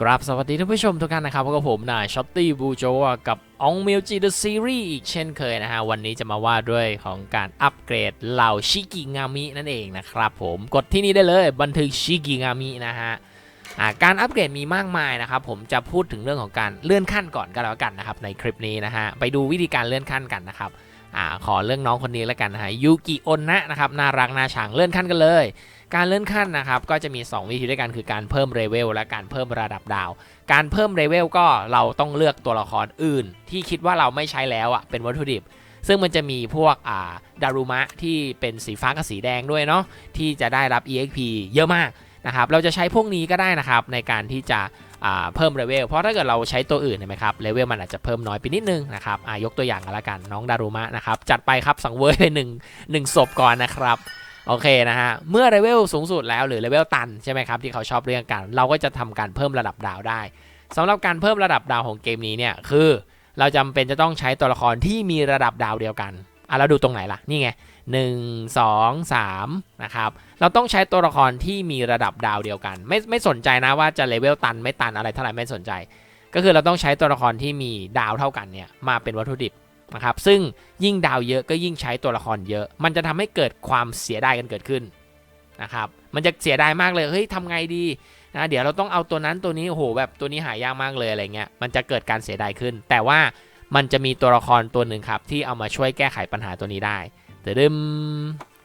กราบสวัสดีท่านผู้ชมทุกท่านนะครับพบกับผมนายช็อตตี้บูโจกับองมิวจิเดอะซีรีส์อีกเช่นเคยนะฮะ วันนี้จะมาว่าด้วยของการอัปเกรดเหล่าชิกิงามินั่นเองนะครับผมกดที่นี่ได้เลยบันทึกชิกิงามินะฮะาการอัปเกรดมีมากมายนะครับผมจะพูดถึงเรื่องของการเลื่อนขั้นก่อนก็แล้วกันนะครับในคลิปนี้นะฮะไปดูวิธีการเลื่อนขั้นกันนะครับ อ่าขอเรื่องน้องคนนี้แล้วกันนะฮะยูกิโอนนะนะครับน่ารักน่าชังเลื่อนขั้นกันเลย การเลื่อนขั้นนะครับก็จะมี 2 วิธีด้วยกันคือการเพิ่มเลเวลและการเพิ่มระดับดาว การเพิ่มเลเวลก็เราต้องเลือกตัวละครอื่น ที่คิดว่าเราไม่ใช้แล้วอะเป็นวัตถุดิบ ซึ่งมันจะมีพวกอ่าดารุมะที่เป็นสีฟ้ากับสีแดงด้วยเนาะที่จะได้รับ EXP เยอะมาก นะครับเราจะใช้พวกนี้ก็ได้นะครับในการที่จะเพิ่มเลเวลเพราะถ้าเกิดเราใช้ตัวอื่นเห็นไหมครับเลเวลมันอาจจะเพิ่มน้อยไปนิดนึงนะครับยกตัวอย่างกันละกันน้องดารุมะนะครับจัดไปครับสังเวยไปหนึ่งหนึ่งศพก่อนนะครับโอเคนะฮะเมื่อเลเวลสูงสุดแล้วหรือเลเวลตันใช่ไหมครับที่เขาชอบเรียกกันเราก็จะทำการเพิ่มระดับดาวได้สำหรับการเพิ่มระดับดาวของเกมนี้เนี่ยคือ เราจำเป็นจะต้องใช้ตัวละครที่มีระดับดาวเดียวกัน อะเราดูตรงไหนล่ะ นี่ไง 1 2 3 นะครับ เราต้องใช้ตัวละครที่มีระดับดาวเดียวกัน ไม่ไม่สนใจนะว่าจะเลเวลตันไม่ตันอะไรเท่าไหร่ไม่สนใจ ก็คือเราต้องใช้ตัวละครที่มีดาวเท่ากันเนี่ยมาเป็นวัตถุดิบนะครับ ซึ่งยิ่งดาวเยอะก็ยิ่งใช้ตัวละครเยอะ มันจะทำให้เกิดความเสียดายกันเกิดขึ้นนะครับ มันจะเสียดายมากเลย เฮ้ยทำไงดีนะเดี๋ยวเราต้องเอาตัวนั้นตัวนี้โอ้โหแบบตัวนี้หายากมากเลยอะไรเงี้ย มันจะเกิดการเสียดายขึ้น แต่ว่า มันจะมีตัวละครตัวหนึ่งครับ ที่เอามาช่วยแก้ไขปัญหาตัวนี้ได้แต่ดึม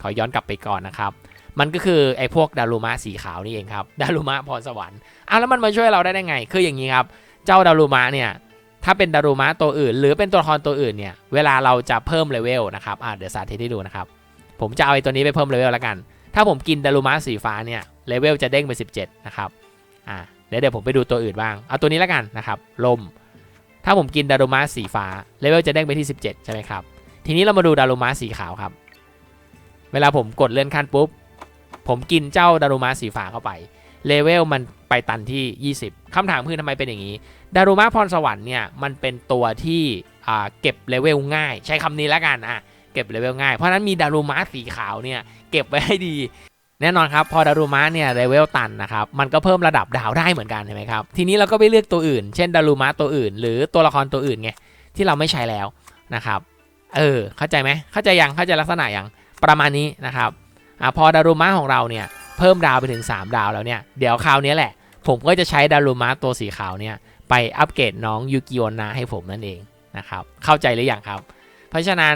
ขอย้อนกลับไปก่อนนะครับ มันก็คือไอ้พวกดารุมะสีขาวนี่เองครับดารุมะพรสวรรค์อะแล้วมันมาช่วยเราได้ได้ไง คืออย่างนี้ครับ เจ้าดารุมะเนี่ยถ้าเป็นดารุมะตัวอื่น หรือเป็นตัวละครตัวอื่นเนี่ยเวลาเราจะเพิ่มเลเวลนะครับอ่าเดี๋ยวสาธิตให้ดูนะครับผมจะเอาไอ้ตัวนี้ไปเพิ่มเลเวลแล้วกัน ถ้าผมกินดารุมะสีฟ้าเนี่ยเลเวลจะเด้งไป 17 นะครับอ่าเดี๋ยวเดี๋ยวผมไปดูตัวอื่นบ้างเอาตัวนี้แล้วกันนะครับลม ถ้าผมกินดารุมะสีฟ้าเลเวลจะเด้งไปที่ 17 ใช่ไหมครับ ทีนี้เรามาดูดารุมะสีขาวครับ เวลาผมกดเลื่อนขั้นปุ๊บ ผมกินเจ้าดารุมะสีฟ้าเข้าไปเลเวลมันไปตันที่ 20คำถามคือทำไมเป็นอย่างนี้ ดารุมะพรสวรรค์เนี่ยมันเป็นตัวที่เก็บเลเวลง่าย ใช้คำนี้แล้วกันอะเก็บเลเวลง่าย เพราะฉะนั้นมีดารุมะสีขาวเนี่ยเก็บไว้ให้ดี แน่นอนครับพอดารุมะเนี่ยเลเวลตันนะครับมันก็เพิ่มระดับดาวได้เหมือนกันใช่ไหมครับทีนี้เราก็ไปเลือกตัวอื่น เช่นดารุมะตัวอื่น หรือตัวละครตัวอื่นไงที่เราไม่ใช้แล้วนะครับเออเข้าใจไหมเข้าใจยังเข้าใจลักษณะยังประมาณนี้นะครับอะพอดารุมะของเราเนี่ยเพิ่มดาวไปถึง 3 ดาวแล้วเนี่ยเดี๋ยวคราวนี้แหละ ผมก็จะใช้ดารุมะตัวสีขาวเนี่ยไปอัปเกรดน้องยูกิโอนาให้ผมนั่นเองนะครับเข้าใจหรือยังครับ เพราะฉะนั้น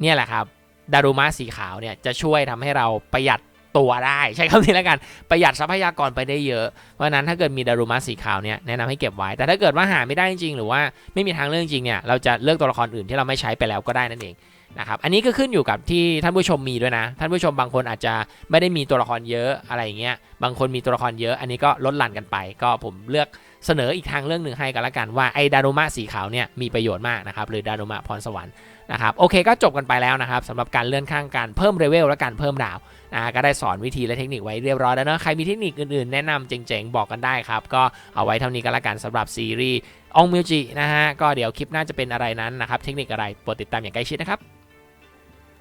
เนี่ยแหละครับดารุมะสีขาวเนี่ยจะช่วยทำให้เราประหยัด ตัวได้ใช้คำนี้แล้วกันประหยัดทรัพยากรไปได้เยอะเพราะนั้นถ้าเกิดมีดารุมะสีขาวเนี่ยแนะนำให้เก็บไว้ แต่ถ้าเกิดว่าหาไม่ได้จริง หรือว่าไม่มีทางเลือกจริงเนี่ยเราจะเลือกตัวละครอื่นที่เราไม่ใช้ไปแล้วก็ได้นั่นเองนะครับอันนี้ก็ขึ้นอยู่กับที่ท่านผู้ชมมีด้วยนะ ท่านผู้ชมบางคนอาจจะไม่ได้มีตัวละครเยอะอะไรอย่างเงี้ยบางคนมีตัวละครเยอะ อันนี้ก็ลดหลั่นกันไป ก็ผมเลือกเสนออีกทางเรื่องหนึ่งให้กันละกันว่าไอ้ดารุมะสีขาวเนี่ยมีประโยชน์มากนะครับหรือดารุมะพรสวรรค์นะครับโอเคก็จบกันไปแล้วนะครับสำหรับการเลื่อนข้างการเพิ่มเลเวลและการเพิ่มดาว่าก็ได้สอนวิธีและเทคนิคไว้เรียบร้อยแล้วเนะใครมีเทคนิคอื่นๆ แนะนำเจ๋งๆ บอกกันได้ครับ ก็เอาไว้เท่านี้ก็แล้วกันสำหรับซีรีส์องมิวจินะฮะก็เดี๋ยวคลิปหน้าจะเป็นอะไรนั้นนะครับเทคนิคอะไรโปรดติดตามอย่างใกล้ชิดนะครับ